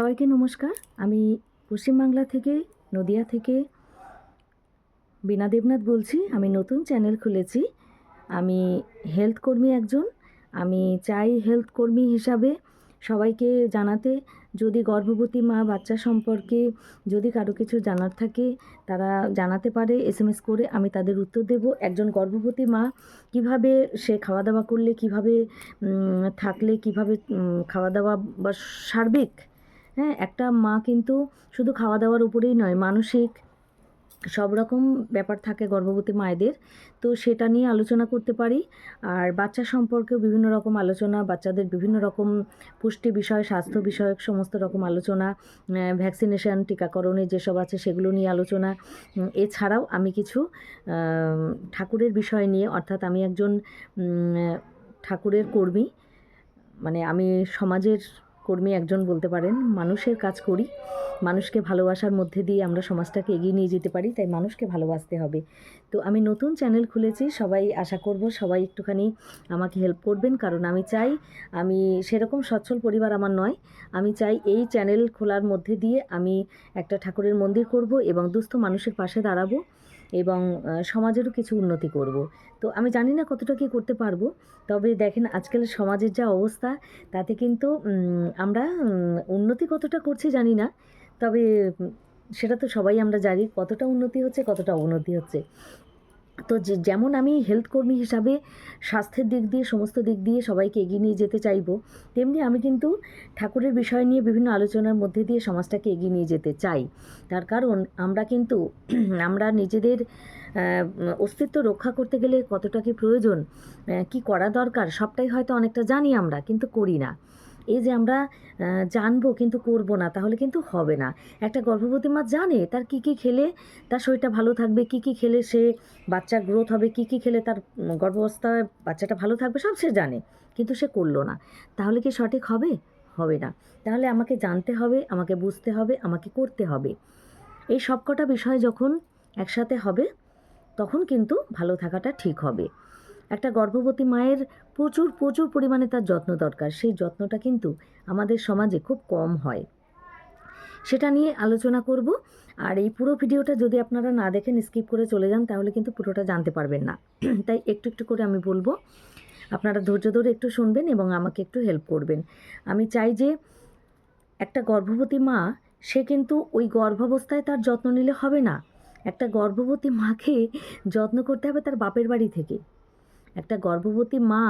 সবাইকে নমস্কার। আমি পশ্চিমবাংলা থেকে, নদিয়া থেকে বীণা দেবনাথ বলছি। আমি নতুন চ্যানেল খুলেছি। আমি হেলথ কর্মী একজন। আমি চাই হেলথ কর্মী হিসাবে সবাইকে জানাতে। যদি গর্ভবতী মা, বাচ্চা সম্পর্কে যদি কারও কিছু জানার থাকে, তারা জানাতে পারে এস এম এস করে আমি তাদের উত্তর দেব। একজন গর্ভবতী মা, কীভাবে সে খাওয়া দাওয়া করলে, কীভাবে থাকলে, কীভাবে খাওয়া দাওয়া বা সার্বিক হ্যাঁ একটা মা কিন্তু শুধু খাওয়া দাওয়ার উপরেই নয়, মানসিক সব রকম ব্যাপার থাকে গর্ভবতী মায়েদের। তো সেটা নিয়ে আলোচনা করতে পারি। আর বাচ্চা সম্পর্কেও বিভিন্ন রকম আলোচনা, বাচ্চাদের বিভিন্ন রকম পুষ্টি বিষয়, স্বাস্থ্য বিষয়ক সমস্ত রকম আলোচনা ভ্যাকসিনেশন টিকাকরণে যেসব আছে সেগুলো নিয়ে আলোচনা। এছাড়াও আমি কিছু ঠাকুরের বিষয় নিয়ে, অর্থাৎ আমি একজন ঠাকুরের কর্মী মানে আমি সমাজের কর্মী একজন বলতে পারেন, মানুষের কাজ করি, মানুষকে ভালোবাসার মধ্যে দিয়ে আমরা সমাজটাকে এগিয়ে নিয়ে যেতে পারি, তাই মানুষকে ভালোবাসতে হবে। তো আমি নতুন চ্যানেল খুলেছি, সবাই আশা করব সবাই একটুখানি আমাকে হেল্প করবেন, কারণ আমি চাই, আমি সেরকম সচ্ছল পরিবার আমার নয়, আমি চাই এই চ্যানেল খোলার মধ্যে দিয়ে আমি একটা ঠাকুরের মন্দির করব এবং দুস্থ মানুষের পাশে দাঁড়াবো। এবং সমাজেরও কিছু উন্নতি করব। তো আমি জানি না কতটা কী করতে পারব, তবে দেখেন আজকাল সমাজের যা অবস্থা, তাতে কিন্তু আমরা উন্নতি কতটা করছি জানি না, তবে সেটা তো সবাই আমরা জানি কতটা উন্নতি হচ্ছে, কতটা অবনতি হচ্ছে। তো যেমন আমি হেলথ কর্মী হিসাবে স্বাস্থ্যের দিক দিয়ে, সমস্ত দিক দিয়ে সবাইকে এগিয়ে নিয়ে যেতে চাইব, তেমনি আমি কিন্তু ঠাকুরের বিষয় নিয়ে বিভিন্ন আলোচনার মধ্যে দিয়ে সমাজটাকে এগিয়ে নিয়ে যেতে চাই। তার কারণ আমরা কিন্তু, আমরা নিজেদের অস্তিত্ব রক্ষা করতে গেলে কতটা কি প্রয়োজন কি করা দরকার, সবটাই হয়তো অনেকটা জানি আমরা, কিন্তু করি না। এই যে আমরা জানব কিন্তু করব না, তাহলে কিন্তু হবে না। একটা গর্ভবতী মা জানে তার কি কি খেলে তার শরীরটা ভালো থাকবে, কি কি খেলে সে বাচ্চার গ্রোথ হবে, কি কি খেলে তার গর্ভাবস্থায় বাচ্চাটা ভালো থাকবে, সব সে জানে, কিন্তু সে করল না। তাহলে কি সঠিক হবে? হবে না। তাহলে আমাকে জানতে হবে, আমাকে বুঝতে হবে, আমাকে করতে হবে। এই সবকটা বিষয় যখন একসাথে হবে, তখন কিন্তু ভালো থাকাটা ঠিক হবে। একটা গর্ভবতী মায়ের প্রচুর প্রচুর পরিমাণে তার যত্ন দরকার। সেই যত্নটা কিন্তু আমাদের সমাজে খুব কম হয়। সেটা নিয়ে আলোচনা করব। আর এই পুরো ভিডিওটা যদি আপনারা না দেখেন, স্কিপ করে চলে যান, তাহলে কিন্তু পুরোটা জানতে পারবেন না। তাই একটু একটু করে আমি বলব। আপনারা ধৈর্য ধরে একটু শুনবেন এবং আমাকে একটু হেল্প করবেন। আমি চাই যে একটা গর্ভবতী মা, সে কিন্তু ওই গর্ভাবস্থায় তার যত্ন নিলে হবে না। একটা গর্ভবতী মাকে যত্ন করতে হবে তার বাপের বাড়ি থেকে। একটা গর্ভবতী মা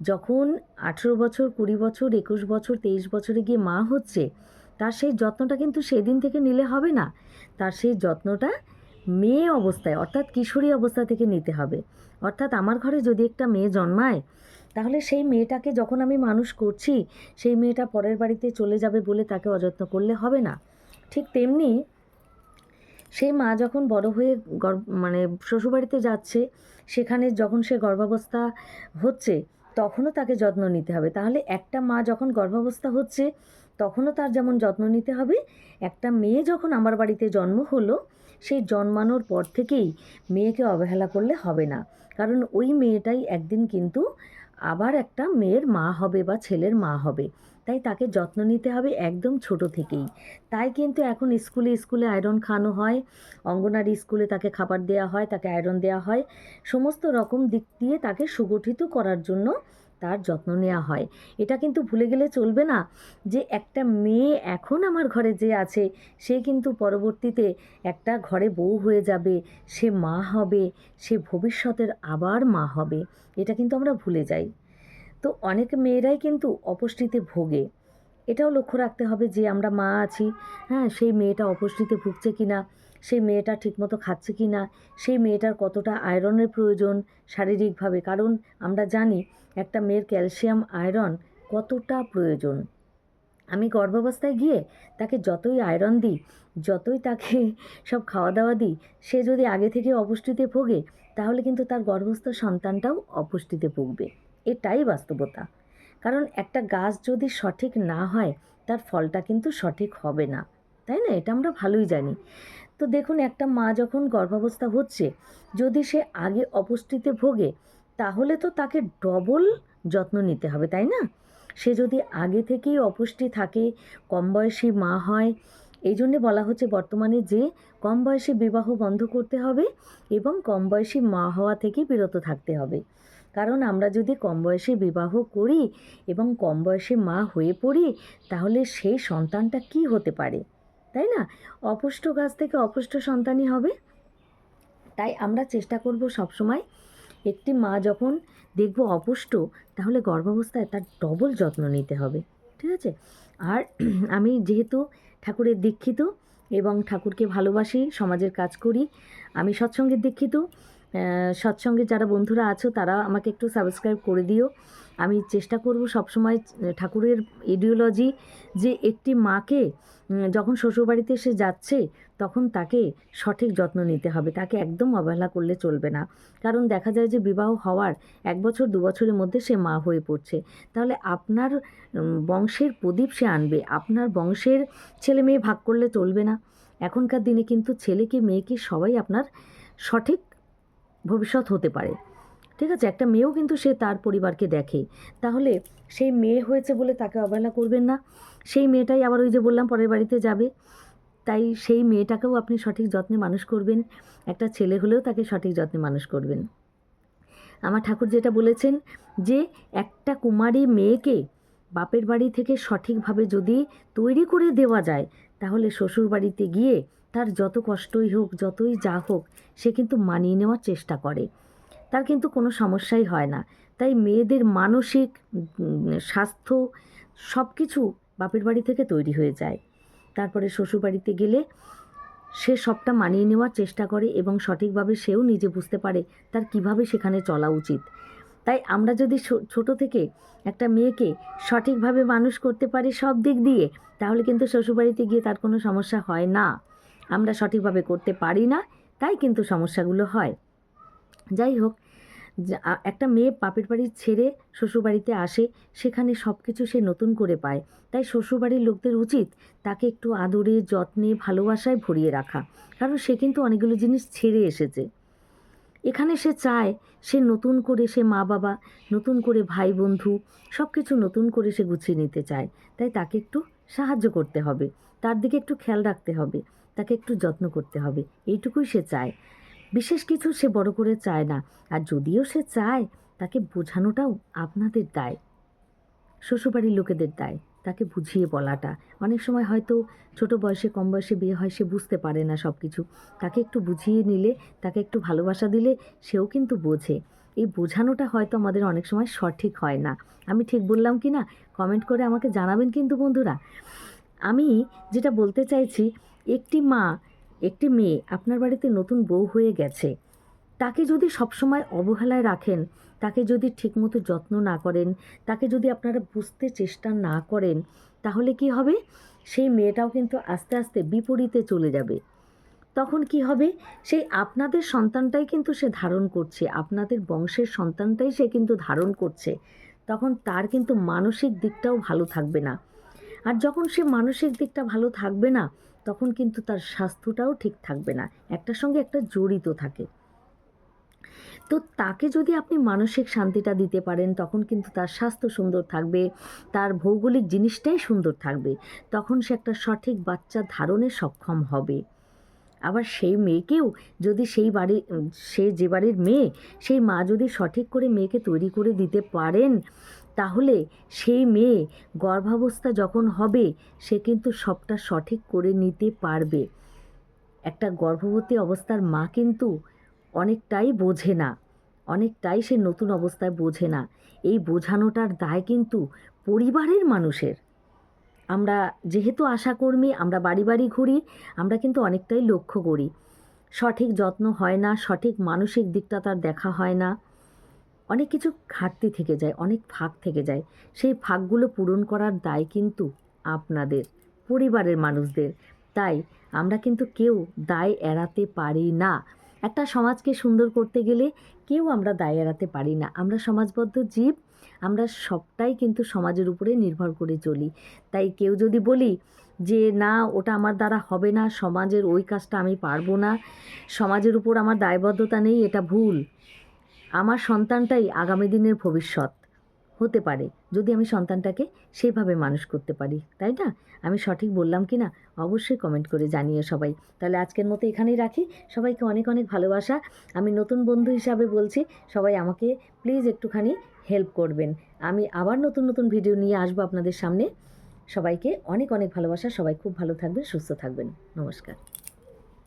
যখন আঠেরো বছর, কুড়ি বছর, একুশ বছর, তেইশ বছরে গিয়ে মা হচ্ছে, তার সেই যত্নটা কিন্তু সেদিন থেকে নিলে হবে না। তার সেই যত্নটা মেয়ে অবস্থায়, অর্থাৎ কিশোরী অবস্থা থেকে নিতে হবে। অর্থাৎ আমার ঘরে যদি একটা মেয়ে জন্মায়, তাহলে সেই মেয়েটাকে যখন আমি মানুষ করছি, সেই মেয়েটা পরের বাড়িতে চলে যাবে বলে তাকে অযত্ন করলে হবে না। ঠিক তেমনি সেই মা যখন বড় হয়ে মানে শ্বশুরবাড়িতে যাচ্ছে, সেখানে যখন সে গর্ভাবস্থা হচ্ছে, তখনও তাকে যত্ন নিতে হবে। তাহলে একটা মা যখন গর্ভাবস্থা হচ্ছে, তখনও তার যেমন যত্ন নিতে হবে। একটা মেয়ে যখন আমার বাড়িতে জন্ম হলো, সেই জন্মানোর পর থেকেই মেয়েকে অবহেলা করলে হবে না। কারণ ওই মেয়েটাই একদিন কিন্তু আবার একটা মেয়ের মা হবে বা ছেলের মা হবে। তাই তাকে যত্ন নিতে হবে একদম ছোট থেকেই। তাই কিন্তু এখন স্কুলে স্কুলে আয়রন খাওয়ানো হয়, অঙ্গনারী স্কুলে তাকে খাবার দেওয়া হয়, তাকে আয়রন দেওয়া হয়। সমস্ত রকম দিক দিয়ে তাকে সুগঠিত করার জন্য তার যত্ন নেওয়া হয়। এটা কিন্তু ভুলে গেলে চলবে না যে একটা মেয়ে এখন আমার ঘরে যে আছে, সে কিন্তু পরবর্তীতে একটা ঘরে বউ হয়ে যাবে, সে মা হবে, সে ভবিষ্যতের আবার মা হবে। এটা কিন্তু আমরা ভুলে যাই। তো অনেক মেয়েরাই কিন্তু অপুষ্টিতে ভোগে। এটাও লক্ষ্য রাখতে হবে যে আমরা মা আছি হ্যাঁ সেই মেয়েটা অপুষ্টিতে ভুগছে কি না সেই মেয়েটা ঠিকমতো খাচ্ছে কি না সেই মেয়েটার কতটা আয়রনের প্রয়োজন শারীরিকভাবে। কারণ আমরা জানি একটা মেয়ের ক্যালসিয়াম, আয়রন কতটা প্রয়োজন। আমি গর্ভাবস্থায় গিয়ে তাকে যতই আয়রন দিই, যতই তাকে সব খাওয়া দাওয়া দিই, সে যদি আগে থেকে অপুষ্টিতে ভোগে, তাহলে কিন্তু তার গর্ভস্থ সন্তানটাও অপুষ্টিতে ভুগবে। এটাই বাস্তবতা। কারণ একটা গাছ যদি সঠিক না হয়, তার ফলটা কিন্তু সঠিক হবে না। তাই না? এটা আমরা ভালোই জানি। তো দেখুন, একটা মা যখন গর্ভাবস্থা হচ্ছে, যদি সে আগে অপুষ্টিতে ভোগে, তাহলে তো তাকে ডবল যত্ন নিতে হবে, তাই না? সে যদি আগে থেকেই অপুষ্টি থাকে, কম বয়সী মা হয়, এই জন্যে বলা হচ্ছে বর্তমানে যে কম বয়সে বিবাহ বন্ধ করতে হবে এবং কম বয়সী মা হওয়া থেকে বিরত থাকতে হবে। কারণ আমরা যদি কম বয়সে বিবাহ করি এবং কম বয়সে মা হয়ে পড়ি, তাহলে সেই সন্তানটা কি হতে পারে? তাই না? অপুষ্ট গাছ থেকে অপুষ্ট সন্তানই হবে। তাই আমরা চেষ্টা করব সবসময় একটি মা যখন দেখব অপুষ্ট, তাহলে গর্ভাবস্থায় তার ডবল যত্ন নিতে হবে। ঠিক আছে? আর আমি যেহেতু ঠাকুরের দীক্ষিত এবং ঠাকুরকে ভালোবাসি, সমাজের কাজ করি, আমি সৎসঙ্গের দীক্ষিত সৎসঙ্গে যারা বন্ধুরা আছো, তারা আমাকে একটু সাবস্ক্রাইব করে দিও। আমি চেষ্টা করব সবসময় ঠাকুরের ইডিওলজি যে একটি মাকে যখন শ্বশুরবাড়িতে সে যাচ্ছে, তখন তাকে সঠিক যত্ন নিতে হবে। তাকে একদম অবহেলা করলে চলবে না। কারণ দেখা যায় যে বিবাহ হওয়ার এক বছর, দু বছরের মধ্যে সে মা হয়ে পড়ছে। তাহলে আপনার বংশের প্রদীপ সে আনবে। আপনার বংশের ছেলে মেয়ে ভাগ করলে চলবে না। এখনকার দিনে কিন্তু ছেলেকে মেয়েকে সবাই আপনার সঠিক ভবিষ্যৎ হতে পারে। ঠিক আছে? একটা মেয়েও কিন্তু সে তার পরিবারকে দেখে। তাহলে সেই মেয়ে হয়েছে বলে তাকে অবহেলা করবেন না। সেই মেয়েটাই আবার ওই যে বললাম, পরের বাড়িতে যাবে। তাই সেই মেয়েটাকেও আপনি সঠিক যত্নে মানুষ করবেন। একটা ছেলে হলেও তাকে সঠিক যত্নে মানুষ করবেন। আমার ঠাকুর যেটা বলেছেন যে, একটা কুমারী মেয়েকে বাপের বাড়ি থেকে সঠিকভাবে যদি তৈরি করে দেওয়া যায়, তাহলে শ্বশুর বাড়িতে গিয়ে তার যত কষ্টই হোক, যতই যা হোক, সে কিন্তু মানিয়ে নেওয়ার চেষ্টা করে। তার কিন্তু কোনো সমস্যাই হয় না। তাই মেয়েদের মানসিক স্বাস্থ্য সব কিছু বাপের বাড়ি থেকে তৈরি হয়ে যায়। তারপরে শ্বশুরবাড়িতে গেলে সে সবটা মানিয়ে নেওয়ার চেষ্টা করে এবং সঠিকভাবে সেও নিজে বুঝতে পারে তার কীভাবে সেখানে চলা উচিত। তাই আমরা যদি ছোট থেকে একটা মেয়েকে সঠিকভাবে মানুষ করতে পারি সব দিক দিয়ে, তাহলে কিন্তু শ্বশুরবাড়িতে গিয়ে তার কোনো সমস্যা হয় না। আমরা সঠিকভাবে করতে পারি না, তাই কিন্তু সমস্যাগুলো হয়। যাই হোক একটা মেয়ে বাপের বাড়ি ছেড়ে শ্বশুরবাড়িতে আসে, সেখানে সব কিছু সে নতুন করে পায়। তাই শ্বশুরবাড়ির লোকদের উচিত তাকে একটু আদরে, যত্নে, ভালোবাসায় ভরিয়ে রাখা। কারণ সে কিন্তু অনেকগুলো জিনিস ছেড়ে এসেছে। এখানে সে চায়, সে নতুন করে সে মা বাবা নতুন করে ভাই বন্ধু সব কিছু নতুন করে সে গুছিয়ে নিতে চায়। তাই তাকে একটু সাহায্য করতে হবে। তার দিকে একটু খেয়াল রাখতে হবে। তাকে একটু যত্ন করতে হবে, এইটুকুই সে চায়। বিশেষ কিছু সে বড় করে চায় না, আর যদিও সে চায়, তাকে বোঝানোটাও আপনাদের দায়। শ্বশুরবাড়ির লোকেদের দায়, তাকে বুঝিয়ে বলাটা। অনেক সময় হয়তো ছোট বয়সে, কম বয়সে বিয়ে হয়, সে বুঝতে পারে না সব কিছু তাকে একটু বুঝিয়ে নিলে, তাকে একটু ভালোবাসা দিলে সেও কিন্তু বোঝে। এই বোঝানোটা হয়তো আমাদের অনেক সময় সঠিক হয় না। আমি ঠিক বললাম কি না? কমেন্ট করে আমাকে জানাবেন কিন্তু বন্ধুরা। আমি যেটা বলতে চাইছি একটি মা, একটি মেয়ে আপনার বাড়িতে নতুন বউ হয়ে গেছে। তাকে যদি সবসময় অবহেলায় রাখেন, তাকে যদি ঠিকমতো যত্ন না করেন, তাকে যদি আপনারা বুঝতে চেষ্টা না করেন, তাহলে কি হবে? সেই মেয়েটাও কিন্তু আস্তে আস্তে বিপরীতে চলে যাবে। তখন কি হবে? সেই আপনাদের সন্তানটাই কিন্তু সে ধারণ করছে, আপনাদের বংশের সন্তানটাই সে কিন্তু ধারণ করছে। তখন তার কিন্তু মানসিক দিকটাও ভালো থাকবে না। আর যখন সে মানসিক দিকটা ভালো থাকবে না, তখন কিন্তু তার স্বাস্থ্যটাও ঠিক থাকবে না। একটার সঙ্গে একটা জড়িত থাকে। তো তাকে যদি আপনি মানসিক শান্তিটা দিতে পারেন, তখন কিন্তু তার স্বাস্থ্য সুন্দর থাকবে, তার ভৌগোলিক জিনিসটাই সুন্দর থাকবে, তখন সে একটা সঠিক বাচ্চা ধারণে সক্ষম হবে। আবার সেই মেয়েকেও যদি সেই বাড়ি, সে যে বাড়ির মেয়ে, সেই মা যদি সঠিক করে মেয়েকে তৈরি করে দিতে পারেন তাহলে সেই মেয়ে গর্ভাবস্থা যখন হবে, সে কিন্তু সবটা সঠিক করে নিতে পারবে। একটা গর্ভবতী অবস্থার মা কিন্তু অনেকটাই বোঝে না। অনেকটাই সে নতুন অবস্থায় বোঝে না। এই বোঝানোটার দায় কিন্তু পরিবারের মানুষের। আমরা যেহেতু আশাকর্মী, আমরা বাড়ি বাড়ি ঘুরি, আমরা কিন্তু অনেকটাই লক্ষ্য করি। সঠিক যত্ন হয় না, সঠিক মানসিক দিকটা তার দেখা হয় না। অনেক কিছু ঘাটতি থেকে যায়, অনেক ফাঁক থেকে যায়। সেই ফাঁকগুলো পূরণ করার দায় কিন্তু আপনাদের, পরিবারের মানুষদের। তাই আমরা কিন্তু কেউ দায় এড়াতে পারি না। একটা সমাজকে সুন্দর করতে গেলে কেউ আমরা দায় এড়াতে পারি না। আমরা সমাজবদ্ধ জীব, আমরা সবটাই কিন্তু সমাজের উপরে নির্ভর করে চলি। তাই কেউ যদি বলি যে, না, ওটা আমার দ্বারা হবে না, সমাজের ওই কাজটা আমি পারব না, সমাজের উপর আমার দায়বদ্ধতা নেই, এটা ভুল। আমার সন্তানটাই আগামী দিনের ভবিষ্যৎ হতে পারে, যদি আমি সন্তানটাকে সেভাবে মানুষ করতে পারি, তাই না? আমি সঠিক বললাম কি না? অবশ্যই কমেন্ট করে জানিয়ে সবাই। তাহলে আজকের মতো এখানেই রাখি। সবাইকে অনেক অনেক ভালোবাসা। আমি নতুন বন্ধু হিসাবে বলছি, সবাই আমাকে প্লিজ একটুখানি হেল্প করবেন। আমি আবার নতুন নতুন ভিডিও নিয়ে আসব আপনাদের সামনে। সবাইকে অনেক অনেক ভালোবাসা। সবাই খুব ভালো থাকবেন, সুস্থ থাকবেন। নমস্কার।